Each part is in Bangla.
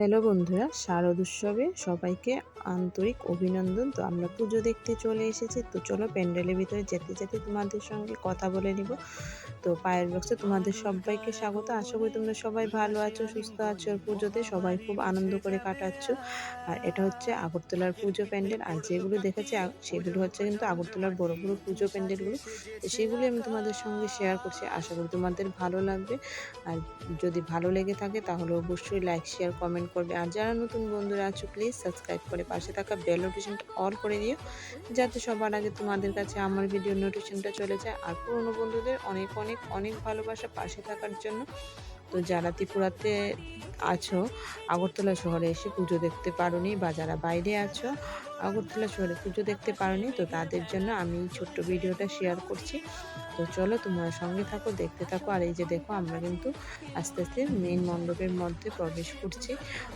হ্যালো বন্ধুরা, শারদ উৎসবে সবাইকে আন্তরিক অভিনন্দন। তো আমরা পুজো দেখতে চলে এসেছি। তো চলো প্যান্ডেলের ভিতরে যেতে যেতে তোমাদের সঙ্গে কথা বলে নিব। তো পায়ের বক্সে তোমাদের সবাইকে স্বাগত। আশা করি তোমরা সবাই ভালো আছো, সুস্থ আছো। আর পুজোতে সবাই খুব আনন্দ করে কাটাচ্ছ। আর এটা হচ্ছে আগরতলার পুজো প্যান্ডেল। আর যেগুলো দেখেছি সেগুলো হচ্ছে কিন্তু আগরতলার বড় বড় পুজো প্যান্ডেলগুলো। তো সেগুলি আমি তোমাদের সঙ্গে শেয়ার করছি। আশা করি তোমাদের ভালো লাগবে। আর যদি ভালো লেগে থাকে, তাহলে অবশ্যই লাইক শেয়ার কমেন্ট করবে। আর যারা নতুন বন্ধুরা আছো প্লিজ সাবস্ক্রাইব করে পাশে থাকা বেল নোটিফিকেশনটা অল করে দিও, যাতে সবার আগে তোমাদের কাছে আমার ভিডিও নোটিফিকেশনটা চলে যায় আর পুরনো বন্ধুদের অনেক অনেক অনেক ভালোবাসা পাশে থাকার জন্য। তো যারা ত্রিপুরাতে আছো, আগরতলা শহরে এসে পুজো দেখতে পারোনি বা যারা বাইরে আছো আগরতলা শহরে পুজো দেখতে পারোনি, তো তাদের জন্য আমি এই ছোট্ট ভিডিওটা শেয়ার করছি। তো চলো তোমরা সঙ্গে থাকো, দেখতে থাকো, আর এই যে দেখো আমরা কিন্তু আস্তে আস্তে মেন মণ্ডপের মধ্যে প্রবেশ করছি।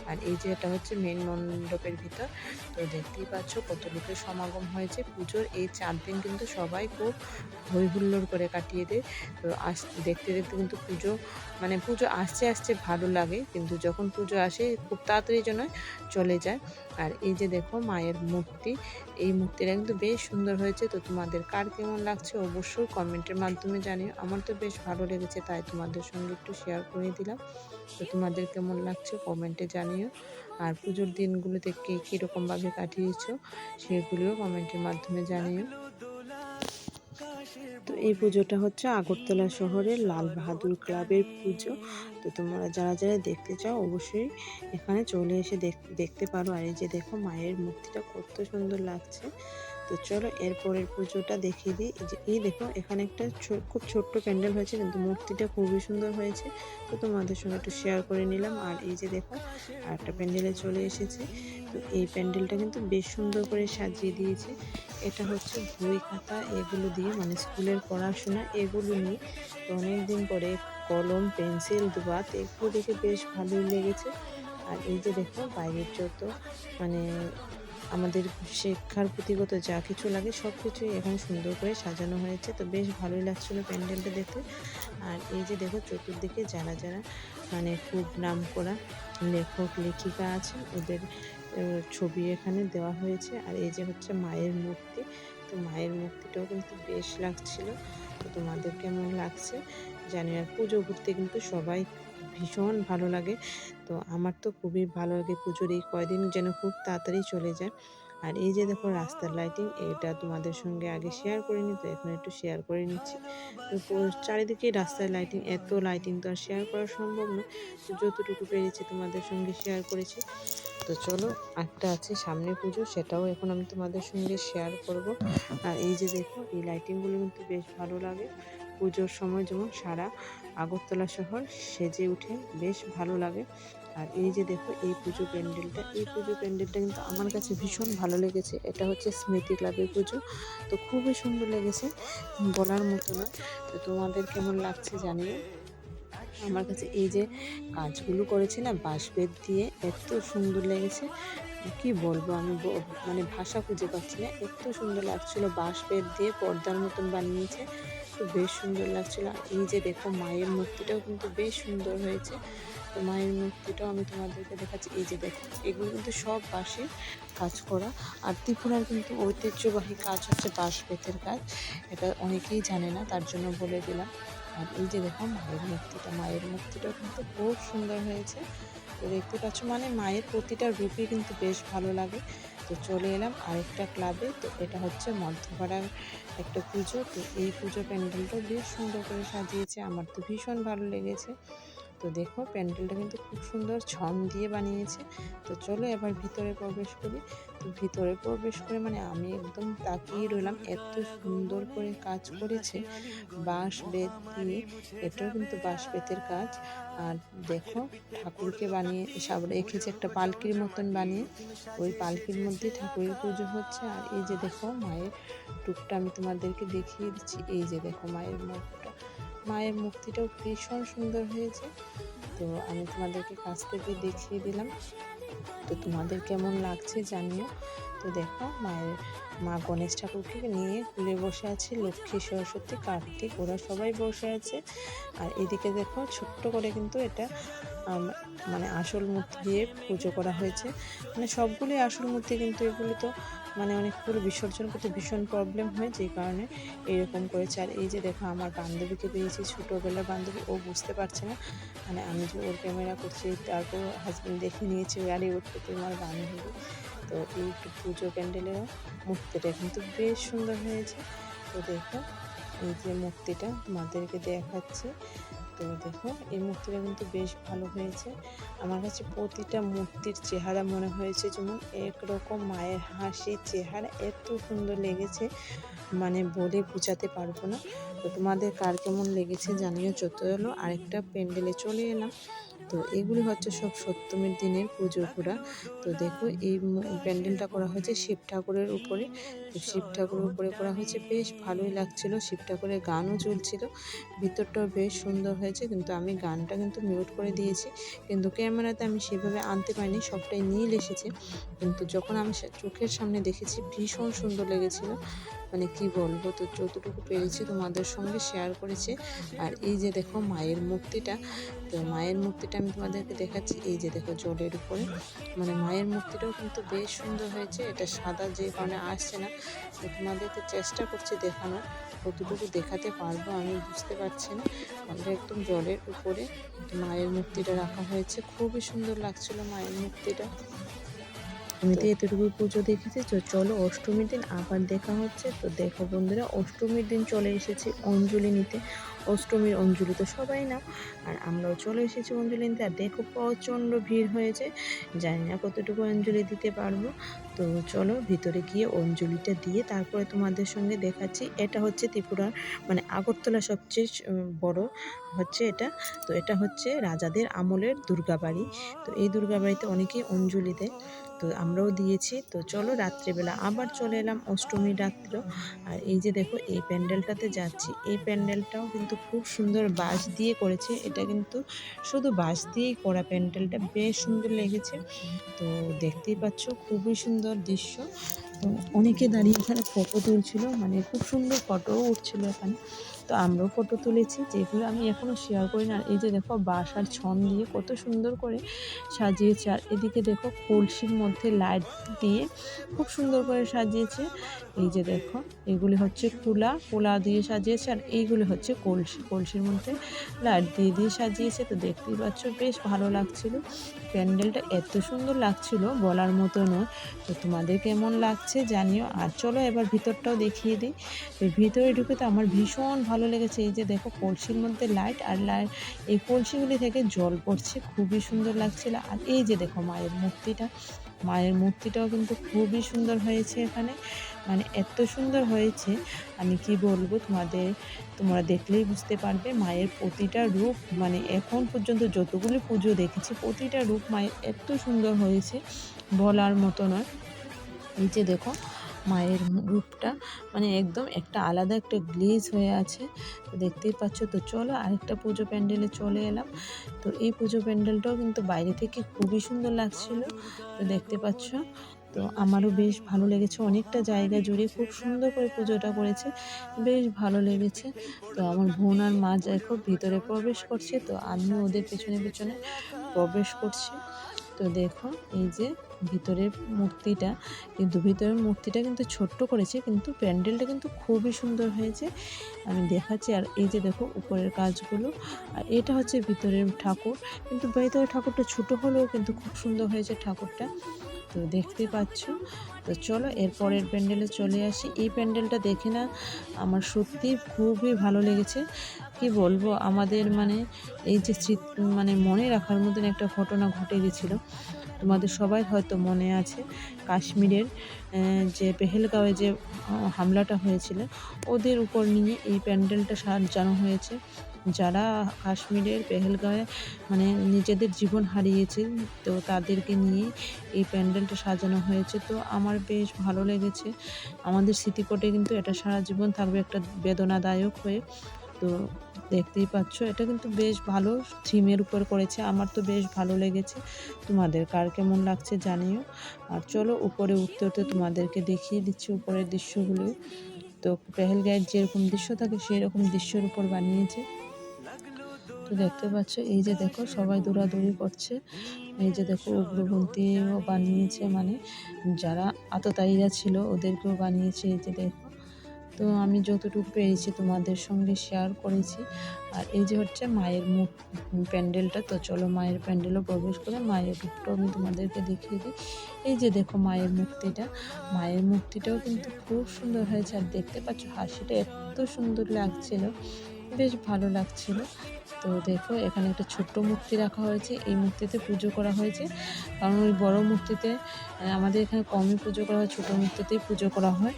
আর এই যে এটা হচ্ছে মেন মণ্ডপের ভিতর, তো দেখতেই পাচ্ছ কত লোকের সমাগম হয়েছে। পুজোর এই চার দিন কিন্তু সবাই খুব হই হুল্লোড় করে কাটিয়ে দেয়। তো আস, দেখতে দেখতে কিন্তু পুজো মানে পুজো আসছে আসছে ভালো লাগে, কিন্তু যখন পুজো আসে খুব তাড়াতাড়ি যেন চলে যায়। আর এই যে দেখো মায়ের মূর্তি। এই মূর্তিটা কিন্তু বেশ সুন্দর হয়েছে। তো তোমাদের কার কেমন লাগছে অবশ্যই কমেন্টের মাধ্যমে জানিও। আমার তো বেশ ভালো লেগেছে, তাই তোমাদের সঙ্গে একটু শেয়ার করে দিলাম। তো তোমাদের কেমন লাগছে কমেন্টে জানিও। আর পুজোর দিনগুলোতে কে কীরকমভাবে কাটিয়েছ সেগুলিও কমেন্টের মাধ্যমে জানিও। তো এই পুজোটা হচ্ছে আগরতলা শহরের লাল বাহাদুর ক্লাবের পুজো। তো তোমরা যারা যারা দেখতে চাও অবশ্যই এখানে চলে এসে দেখ- দেখতে পারো। আর এই যে দেখো মায়ের মূর্তিটা কত সুন্দর লাগছে। তো চলো এরপরের পুজোটা দেখিয়ে দিই। এই যে, এই দেখো, এখানে একটা খুব ছোট্ট প্যান্ডেল হয়েছে, কিন্তু মূর্তিটা খুবই সুন্দর হয়েছে। তো তোমাদের সঙ্গে একটু শেয়ার করে নিলাম। আর এই যে দেখো, আর একটা প্যান্ডেলে চলে এসেছে। তো এই প্যান্ডেলটা কিন্তু বেশ সুন্দর করে সাজিয়ে দিয়েছে। এটা হচ্ছে বই খাতা, এগুলো দিয়ে মানে স্কুলের পড়াশোনা, এগুলো নিয়ে। তো অনেকদিন পরে কলম, পেন্সিল দোয়াত এগুলো দেখে বেশ ভালোই লেগেছে। আর এই যে দেখো, বাইরের যত মানে আমাদের শিক্ষার প্রতিগত যা কিছু লাগে সব কিছুই এখানে সুন্দর করে সাজানো হয়েছে। তো বেশ ভালোই লাগছিল প্যান্ডেলটা দেখতে আর এই যে দেখো চতুর্দিকে যারা যারা মানে খুব নাম করা লেখক, লেখিকা আছে ওদের ছবি এখানে দেওয়া হয়েছে। আর এই যে হচ্ছে মায়ের মূর্তি, তো মায়ের মূর্তিটাও কিন্তু বেশ লাগছিল। তো তোমাদের কেমন লাগছে? জানি আর পুজো ঘুরতে কিন্তু সবাই ভীষণ ভালো লাগে। তো আমার তো খুবই ভালো লাগে পুজোর এই কয়দিন যেন খুব তাড়াতাড়ি চলে যায়। আর এই যে দেখো রাস্তার লাইটিং এটা তোমাদের সঙ্গে আগে শেয়ার করিনি, তো এখন একটু শেয়ার করে নিচ্ছি। তো চারিদিকে রাস্তার লাইটিং এত লাইটিং তো আর শেয়ার করা সম্ভব তো যতটুকু পেরেছি তোমাদের সঙ্গে শেয়ার করেছি। তো চলো একটা আছে সামনে পুজো, সেটাও এখন আমি তোমাদের সঙ্গে শেয়ার করব। আর এই যে দেখো, এই লাইটিংগুলো কিন্তু বেশ ভালো লাগে। পুজোর সময় যেমন সারা আগরতলা শহর সেজে উঠে বেশ ভালো লাগে। আর এই যে দেখো, এই পুজো প্যান্ডেলটা, এই পুজো প্যান্ডেলটা কিন্তু আমার কাছে ভীষণ ভালো লেগেছে। এটা হচ্ছে স্মৃতি ক্লাবের পুজো। তো খুবই সুন্দর লেগেছে, বলার মতো না। তো তোমাদের কেমন লাগছে জানিও। আমার কাছে এই যে কাজগুলো করেছে না বাঁশবেত দিয়ে এত সুন্দর লেগেছে। কি বলব আমি মানে ভাষা খুঁজে পাচ্ছি না। এত সুন্দর লাগছিল, বাঁশবেত দিয়ে পর্দার মতন বানিয়েছে। তো বেশ সুন্দর লাগছিল। আর এই যে দেখো মায়ের মূর্তিটাও কিন্তু বেশ সুন্দর হয়েছে। তো মায়ের মূর্তিটাও আমি তোমাদেরকে দেখাচ্ছি। এই যে দেখো, এগুলো কিন্তু সব বাঁশে কাজ করা। আর ত্রিপুরার কিন্তু ঐতিহ্যবাহী কাজ হচ্ছে বাঁশ বেতের কাজ। এটা অনেকেই জানে না, তার জন্য বলে দিলাম। আর এই যে দেখো মায়ের মূর্তিটা, মায়ের মূর্তিটাও কিন্তু খুব সুন্দর হয়েছে। তো দেখতে পাচ্ছ মানে মায়ের প্রতিটা রূপই কিন্তু বেশ ভালো লাগে। তো চলে এলাম আরেকটা ক্লাবে। তো এটা হচ্ছে মধ্যপাড়ার একটা পুজো। তো এই পুজো প্যান্ডেলটাও বেশ সুন্দর করে সাজিয়েছে। আমার তো ভীষণ ভালো লেগেছে। তো দেখো প্যান্ডেলটা কিন্তু খুব সুন্দর ছম দিয়ে বানিয়েছে। তো চলো এবার ভিতরে প্রবেশ করি। তো ভিতরে প্রবেশ করে মানে আমি একদম তাকিয়ে রইলাম, এত সুন্দর করে কাজ করেছে বাঁশ বেত দিয়ে এটাও কিন্তু বাঁশ বেতের কাজ। আর দেখো ঠাকুরকে বানিয়ে সব রেখেছে একটা পালকির মতন বানিয়ে, ওই পালকির মধ্যে ঠাকুরের পুজো হচ্ছে। আর এই যে দেখো মায়ের টুকটা আমি তোমাদেরকে দেখিয়ে দিচ্ছি। এই যে দেখো মায়ের মুখটা মায়ের মূর্তিটাও ভীষণ সুন্দর হয়েছে। তো আমি তোমাদেরকে কাছ থেকে দেখিয়ে দিলাম। তো তোমাদের কেমন লাগছে জানিও। তো দেখো, মায়ের, মা গণেশ ঠাকুরকে নিয়ে কুলে বসে আছে, লক্ষ্মী সরস্বতী, কার্তিক, ওরা সবাই বসে আছে। আর এদিকে দেখো, ছোট্ট করে কিন্তু এটা মানে আসল মূর্তি দিয়ে পুজো করা হয়েছে। মানে সবগুলোই আসল মূর্তি, কিন্তু এগুলি তো মানে অনেক পুরো বিসর্জন করতে ভীষণ প্রবলেম হয়, যে কারণে এরকম করেছে। আর এই যে দেখো, আমার বান্ধবীকে পেয়েছি ছোটোবেলার বান্ধবী, ও বুঝতে পারছে না। মানে আমি যে ওর ক্যামেরা করছি তারপর হাজব্যান্ড দেখে নিয়েছে, আরে, ওর তো তোমার বান্ধবী। তো এই পুজো প্যান্ডেলেরও মূর্তিটা কিন্তু বেশ সুন্দর হয়েছে। তো দেখো, এই যে মূর্তিটা তোমাদেরকে দেখাচ্ছি। তো দেখো, এই মূর্তিটা কিন্তু বেশ ভালো হয়েছে। আমার কাছে প্রতিটা মূর্তির চেহারা মনে হয়েছে যেমন একরকম মায়ের হাসি চেহারা, এত সুন্দর লেগেছে। মানে বলে বোঝাতে পারব না। তো তোমাদের কার কেমন লেগেছে জানিও চত হলো আরেকটা প্যান্ডেলে চলে এলাম। তো এগুলি হচ্ছে সব সপ্তমীর দিনের পুজো ঘোরা তো দেখো এই প্যান্ডেলটা করা হয়েছে শিব ঠাকুরের উপরে। তো শিব ঠাকুরের উপরে করা হয়েছে বেশ ভালোই লাগছিল। শিব ঠাকুরের গানও চলছিল। ভিতরটাও বেশ সুন্দর হয়েছে। কিন্তু আমি গানটা কিন্তু মিউট করে দিয়েছি। কিন্তু ক্যামেরাতে আমি সেভাবে আনতে পারিনি, সবটাই নীল এসেছে। কিন্তু যখন আমি চোখের সামনে দেখেছি, ভীষণ সুন্দর লেগেছিল। মানে কি বলব, তো যতটুকু পেরেছি তোমাদের সঙ্গে শেয়ার করেছি। আর এই যে দেখো মায়ের মূর্তিটা, তো মায়ের মূর্তিটা আমি তোমাদেরকে দেখাচ্ছি। এই যে দেখো জলের উপরে মানে মায়ের মূর্তিটাও কিন্তু বেশ সুন্দর হয়েছে। এটা সাদা যে কারণে আসছে না, তো তোমাদেরকে চেষ্টা করছি দেখানোর। কতটুকু দেখাতে পারব আমি বুঝতে পারছি না। আমাদের একদম জলের উপরে মায়ের মূর্তিটা রাখা হয়েছে। খুবই সুন্দর লাগছিল মায়ের মূর্তিটা। আমি তো এতটুকু পুজো দেখেছি, তো চলো অষ্টমীর দিন আবার দেখা হচ্ছে। তো দেখো বন্ধুরা, অষ্টমীর দিন চলে এসেছি অঞ্জলি নিতে। অষ্টমীর অঞ্জলি তো সবাই না আর আমরাও চলে এসেছি অঞ্জলি নিতে। আর দেখো প্রচণ্ড ভিড় হয়েছে। জানি না কতটুকু অঞ্জলি দিতে পারব। তো চলো ভিতরে গিয়ে অঞ্জলিটা দিয়ে তারপরে তোমাদের সঙ্গে দেখাচ্ছি। এটা হচ্ছে ত্রিপুরার মানে আগরতলা সবচেয়ে বড় হচ্ছে এটা। তো এটা হচ্ছে রাজাদের আমলের দুর্গাবাড়ি। তো এই দুর্গাবাড়িতে অনেকেই অঞ্জলি দেয়। তো আমরাও দিয়েছি। তো চলো রাত্রেবেলা আবার চলে এলাম অষ্টমীর রাত্র। আর এই যে দেখো, এই প্যান্ডেলটাতে যাচ্ছি। এই প্যান্ডেলটাও কিন্তু খুব সুন্দর বাঁশ দিয়ে করেছে। এটা কিন্তু শুধু বাঁশ দিয়েই করা প্যান্ডেলটা। বেশ সুন্দর লেগেছে। তো দেখতেই পাচ্ছ, খুবই সুন্দর দৃশ্য। অনেকে দাঁড়িয়ে এখানে ফটো তুলছিল। মানে খুব সুন্দর ফটোও উঠছিল এখানে। তো আমরাও ফটো তুলেছি, যেগুলো আমি এখনও শেয়ার করি না। এই যে দেখো বাসার ছন দিয়ে কত সুন্দর করে সাজিয়েছে। আর এদিকে দেখো কলসির মধ্যে লাইট দিয়ে খুব সুন্দর করে সাজিয়েছে। এই যে দেখো, এগুলি হচ্ছে কুলা কুলা দিয়ে সাজিয়েছে। আর এইগুলি হচ্ছে কলসি। কলসির মধ্যে লাইট দিয়ে দিয়ে সাজিয়েছে। তো দেখতেই পাচ্ছ বেশ ভালো লাগছিল। প্যান্ডেলটা এত সুন্দর লাগছিল, বলার মতো নয়। তো তোমাদের কেমন লাগছে জানিও। আর চলো এবার ভিতরটাও দেখিয়ে দিই। ভিতরে ঢুকে তো আমার ভীষণ ভালো লেগেছে। এই যে দেখো কলসির মধ্যে লাইট আর লাইট এই কলসিগুলি থেকে জল পড়ছে, খুবই সুন্দর লাগছিল। আর এই যে দেখো মায়ের মূর্তিটা, মায়ের মূর্তিটাও কিন্তু খুবই সুন্দর হয়েছে এখানে। মানে এত সুন্দর হয়েছে, আমি কি বলব তোমাদের, তোমরা দেখলেই বুঝতে পারবে মায়ের প্রতিটা রূপ মানে এখন পর্যন্ত যতগুলি পুজো দেখেছি, প্রতিটা রূপ মায়ের এত সুন্দর হয়েছে, বলার মতো নয়। এই যে দেখো মায়ের রূপটা মানে একদম একটা আলাদা একটা গ্লেজ হয়ে আছে। তো দেখতেই পাচ্ছ, তো চলো আরেকটা পুজো প্যান্ডেলে চলে এলাম। তো এই পুজো প্যান্ডেলটাও কিন্তু বাইরে থেকে খুবই সুন্দর লাগছিল, তো দেখতে পাচ্ছ। তো আমারও বেশ ভালো লেগেছে, অনেকটা জায়গা জুড়ে খুব সুন্দর করে পুজোটা করেছে, বেশ ভালো লেগেছে। তো আমার বোন আর মা দেখো, ভিতরে প্রবেশ করছে, তো আমিও ওদের পেছনে পেছনে প্রবেশ করছি। তো দেখো, এই যে ভিতরের মূর্তিটা, কিন্তু ভিতরের মূর্তিটা কিন্তু ছোট্ট করেছে, কিন্তু প্যান্ডেলটা কিন্তু খুবই সুন্দর হয়েছে। আমি দেখাচ্ছি, আর এই যে দেখো উপরের কাজগুলো, আর এটা হচ্ছে ভিতরের ঠাকুর, কিন্তু ভিতরের ঠাকুরটা ছোট হলেও কিন্তু খুব সুন্দর হয়েছে ঠাকুরটা। তো দেখতে পাচ্ছ। তো চলো এরপরের প্যান্ডেলে চলে আসি। এই প্যান্ডেলটা দেখে না আমার সত্যি খুবই ভালো লেগেছে। কি বলব, আমাদের মানে এই যে মানে মনে রাখার মতন একটা ঘটনা ঘটে গেছিল। তোমাদের সবাই হয়তো মনে আছে কাশ্মীরের যে পেহেলগাঁওয়ে যে হামলাটা হয়েছিল, ওদের উপর নিয়ে এই প্যান্ডেলটা সাজানো হয়েছে। যারা কাশ্মীরের পেহেলগাঁওয়ে মানে নিজেদের জীবন হারিয়েছে, তো তাদেরকে নিয়ে এই প্যান্ডেলটা সাজানো হয়েছে। তো আমার বেশ ভালো লেগেছে। আমাদের স্মৃতিকটে কিন্তু এটা সারা জীবন থাকবে একটা বেদনাদায়ক হয়ে। তো দেখতেই পাচ্ছ, এটা কিন্তু বেশ ভালো থিমের উপর করেছে। আমার তো বেশ ভালো লেগেছে। তোমাদের কার কেমন লাগছে জানিও। আর চলো উপরে উঠতে উঠতে তোমাদেরকে দেখিয়ে দিচ্ছি উপরের দৃশ্যগুলো। তো পেহেলগাঁয়ের যেরকম দৃশ্য থাকে, সেরকম দৃশ্যের উপর বানিয়েছে। তো দেখতে পাচ্ছ, এই যে দেখো সবাই দৌড়াদৌড়ি করছে। এই যে দেখো উগ্রপন্থীও বানিয়েছে মানে যারা আততায়ীরা ছিল ওদেরকেও বানিয়েছে, এই যে দেখো। তো আমি যতটুকু পেরেছি তোমাদের সঙ্গে শেয়ার করেছি। আর এই যে হচ্ছে মায়ের মুখ প্যান্ডেলটা, তো চলো মায়ের প্যান্ডেলও প্রবেশ করে মায়ের রূপটাও আমি তোমাদেরকে দেখিয়ে দিই। এই যে দেখো মায়ের মূর্তিটা, মায়ের মূর্তিটাও কিন্তু খুব সুন্দর হয়েছে। আর দেখতে পাচ্ছ হাসিটা এত সুন্দর লাগছিল। বেশ ভালো লাগছিল। তো দেখো, এখানে একটা ছোট্ট মূর্তি রাখা হয়েছে। এই মূর্তিতে পুজো করা হয়েছে। কারণ ওই বড় মূর্তিতে আমাদের এখানে কমই পুজো করা হয়, ছোটো মূর্তিতেই পুজো করা হয়।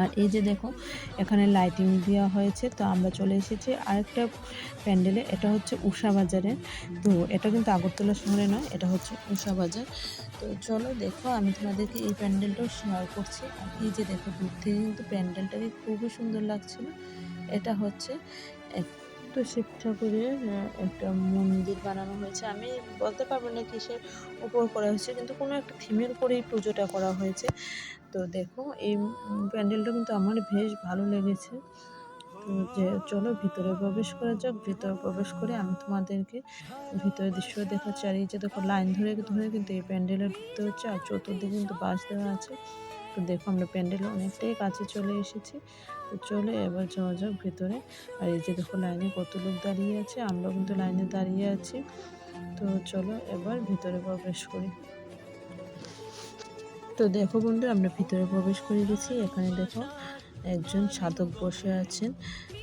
আর এই যে দেখো, এখানে লাইটিং দেওয়া হয়েছে। তো আমরা চলে এসেছি আরেকটা প্যান্ডেলে, এটা হচ্ছে উষা বাজারের। তো এটা কিন্তু আগরতলা শহরে নয়, এটা হচ্ছে উষা বাজার। তো চলো দেখো, আমি তোমাদেরকে এই প্যান্ডেলটাও শেয়ার করছি। আর এই যে দেখো, দূর থেকে কিন্তু প্যান্ডেলটাকে খুবই সুন্দর লাগছিল। এটা হচ্ছে একটু শিব ঠাকুরের একটা মন্দির বানানো হয়েছে। আমি বলতে পারব না কিসের উপর করা হয়েছে, কিন্তু কোনো একটা থিমের উপরেই পুজোটা করা হয়েছে। তো দেখো, এই প্যান্ডেলটা কিন্তু আমার বেশ ভালো লেগেছে। তো যে চলো ভিতরে প্রবেশ করা যাক, ভিতরে প্রবেশ করে আমি তোমাদেরকে ভিতরে দৃশ্য দেখাচ্ছি। আর এই যে দেখো, লাইন ধরে ধরে কিন্তু এই প্যান্ডেলে ঢুকতে হচ্ছে, আর চতুর্দিকে কিন্তু বাস দেওয়া আছে। তো দেখো আমরা প্যান্ডেল অনেকটাই কাছে চলে এসেছি। তো চলে এবার যাওয়া যাক ভেতরে। আর এই যে দেখো লাইনে কত লোক দাঁড়িয়ে আছে, আমরাও কিন্তু লাইনে দাঁড়িয়ে আছি। তো চলো এবার ভিতরে প্রবেশ করি। তো দেখো বন্ধু আমরা ভিতরে প্রবেশ করে গেছি। এখানে দেখো একজন সাধক বসে আছেন।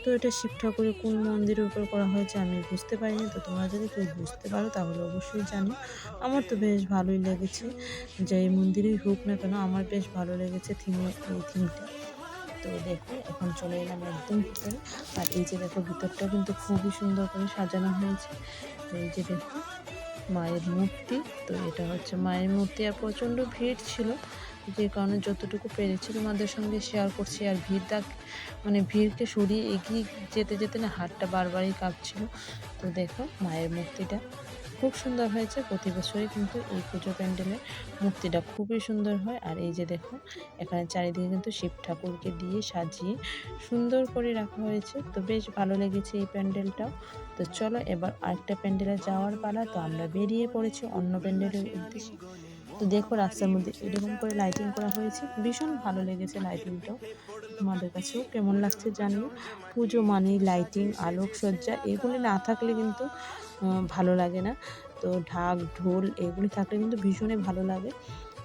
তো এটা শিব ঠাকুরের কোন মন্দিরের উপর করা হয়েছে আমি বুঝতে পারিনি। তো তোমরা যদি কেউ বুঝতে পারো তাহলে অবশ্যই জানো আমার তো বেশ ভালোই লেগেছে। যে এই মন্দিরেই হোক না কেন আমার বেশ ভালো লেগেছে থিমে এই থিমটা তো দেখো, এখন চলে এলাম একদম ভিতরে। আর এই যে দেখো ভিতরটা কিন্তু খুবই সুন্দর করে সাজানো হয়েছে। তো এই যে দেখো, মায়ের মূর্তি। তো এটা হচ্ছে মায়ের মূর্তি। আর প্রচণ্ড ভিড় ছিল। যে কারণে যতটুকু পেরেছি তোমাদের সঙ্গে শেয়ার করছি আর ভিড়টা মানে ভিড়কে সরিয়ে এগিয়ে যেতে যেতে না হাতটা বারবারই কাঁপছিল। তো দেখো মায়ের মূর্তিটা খুব সুন্দর হয়েছে, প্রতি বছরই কিন্তু এই পুজো প্যান্ডেলের মূর্তিটা খুবই সুন্দর হয়। আর এই যে দেখো, এখানে চারিদিকে কিন্তু শিব ঠাকুরকে দিয়ে সাজিয়ে সুন্দর করে রাখা হয়েছে। তো বেশ ভালো লেগেছে এই প্যান্ডেলটাও। তো চলো এবার আরেকটা প্যান্ডেলে যাওয়ার পালা। তো আমরা বেরিয়ে পড়েছি অন্য প্যান্ডেলের উদ্দেশ্যে। তো দেখো রাস্তার মধ্যে এরকম করে লাইটিং করা হয়েছে। ভীষণ ভালো লেগেছে লাইটিংটাও তোমাদের কাছেও কেমন লাগছে জানিও। পুজো মানে লাইটিং আলোকসজ্জা, এগুলি না থাকলে কিন্তু ভালো লাগে না। তো ঢাক, ঢোল, এগুলি থাকলে কিন্তু ভীষণই ভালো লাগে।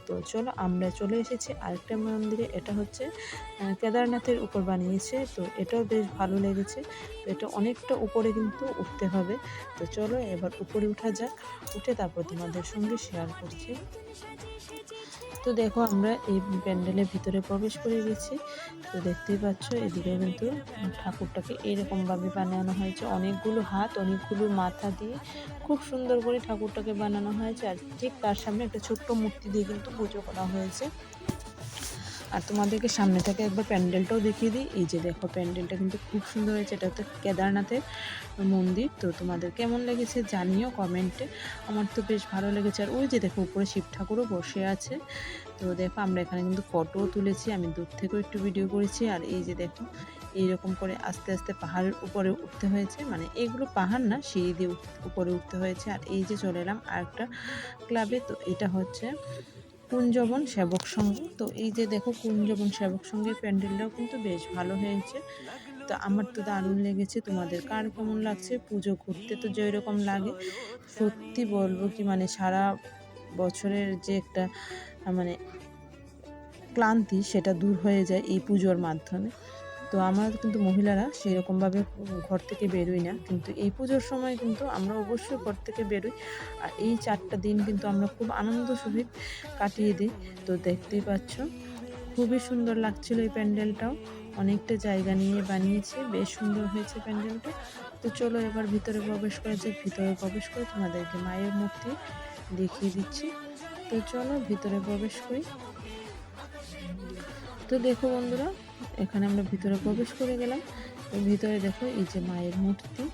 তো চলো আমরা চলে এসেছি আরেকটা মন্দিরে, এটা হচ্ছে কেদারনাথের উপর বানিয়েছে, তো এটাও বেশ ভালো লেগেছে, তো এটা অনেকটা উপরে কিন্তু উঠতে হবে, তো চলো এবার উপরে উঠা যাক, উঠে তারপর তোমাদের সঙ্গে শেয়ার করছি। তো দেখো আমরা এই প্যান্ডেলের ভিতরে প্রবেশ করে গেছি। তো দেখতেই পাচ্ছ, এদিকে কিন্তু ঠাকুরটাকে এরকমভাবে বানানো হয়েছে। অনেকগুলো হাত, অনেকগুলো মাথা দিয়ে খুব সুন্দর করে ঠাকুরটাকে বানানো হয়েছে। আর ঠিক তার সামনে একটা ছোট্ট মূর্তি দিয়ে কিন্তু পুজো করা হয়েছে। আর তোমাদেরকে সামনে থেকে একবার প্যান্ডেলটাও দেখিয়ে দিই। এই যে দেখো, প্যান্ডেলটা কিন্তু খুব সুন্দর হয়েছে। এটা হচ্ছে কেদারনাথের মন্দির। তো তোমাদের কেমন লেগেছে জানিও কমেন্টে। আমার তো বেশ ভালো লেগেছে। আর ওই যে দেখো, উপরে শিব ঠাকুরও বসে আছে। তো দেখো, আমরা এখানে কিন্তু ফটোও তুলেছি। আমি দূর থেকেও একটু ভিডিও করেছি। আর এই যে দেখো, এইরকম করে আস্তে আস্তে পাহাড়ের উপরে উঠতে হয়েছে। মানে এগুলো পাহাড় না, সিঁড়ি দিয়ে উপরে উঠতে হয়েছে। আর এই যে চলে এলাম আর একটা ক্লাবে তো এটা হচ্ছে কুঞ্জবন সেবক সংঘ। তো এই যে দেখো কুঞ্জবন সেবক সংঘের প্যান্ডেলটাও কিন্তু বেশ ভালো হয়েছে। তো আমার তো দারুণ লেগেছে। তোমাদের কার কেমন লাগছে? পুজো করতে তো যেই রকম লাগে। সত্যি বলব কি মানে সারা বছরের যে একটা মানে ক্লান্তি সেটা দূর হয়ে যায় এই পুজোর মাধ্যমে। তো আমরা কিন্তু মহিলারা সেরকমভাবে ঘর থেকে বেরোই না। কিন্তু এই পুজোর সময় কিন্তু আমরা অবশ্যই ঘর থেকে বেরোই। আর এই চারটা দিন কিন্তু আমরা খুব আনন্দ সহিত কাটিয়ে দিই। তো দেখতেই পাচ্ছ, খুবই সুন্দর লাগছিল এই প্যান্ডেলটাও। অনেকটা জায়গা নিয়ে বানিয়েছে, বেশ সুন্দর হয়েছে প্যান্ডেলটা। তো চলো এবার ভিতরে প্রবেশ করে যে ভিতরে প্রবেশ করে তোমাদেরকে মায়ের মূর্তি দেখিয়ে দিচ্ছি। তো চলো ভিতরে প্রবেশ করি। তো দেখো বন্ধুরা এখানে আমরা ভিতরে প্রবেশ করে গেলাম। তো ভিতরে দেখো এই যে মায়ের মূর্তি।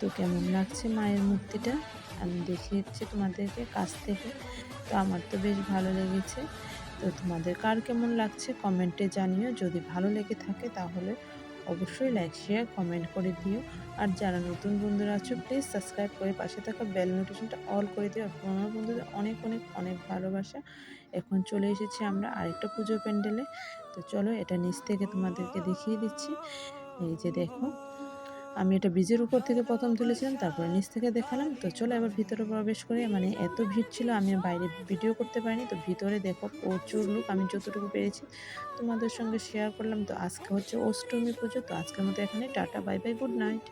তো কেমন লাগছে মায়ের মূর্তিটা? আমি দেখিয়েছি তোমাদেরকে কাছ থেকে। তো আমার তো বেশ ভালো লেগেছে। তো তোমাদের কার কেমন লাগছে কমেন্টে জানিও। যদি ভালো লেগে থাকে তাহলে অবশ্যই লাইক, শেয়ার, কমেন্ট করে দিও। আর যারা নতুন বন্ধুরা আছো প্লিজ সাবস্ক্রাইব করে পাশে থাকা বেল নোটিফিকেশনটা অল করে দিও। আর বন্ধুদের অনেক অনেক অনেক ভালোবাসা। এখন চলে এসেছি আমরা আরেকটা পুজো প্যান্ডেলে। তো চলো এটা নিচ থেকে তোমাদেরকে দেখিয়ে দিচ্ছি। এই যে দেখো, আমি এটা ব্রিজের উপর থেকে প্রথম তুলেছিলাম, তারপরে নিচ থেকে দেখালাম। তো চলো এবার ভিতরে প্রবেশ করে। মানে এত ভিড় ছিল, আমি বাইরে ভিডিও করতে পারিনি। তো ভিতরে দেখো প্রচুর লোক, আমি যতটুকু পেরেছি তোমাদের সঙ্গে শেয়ার করলাম। তো আজকে হচ্ছে অষ্টমী পুজো, তো আজকের মতো এখানে tata, bye bye, good night.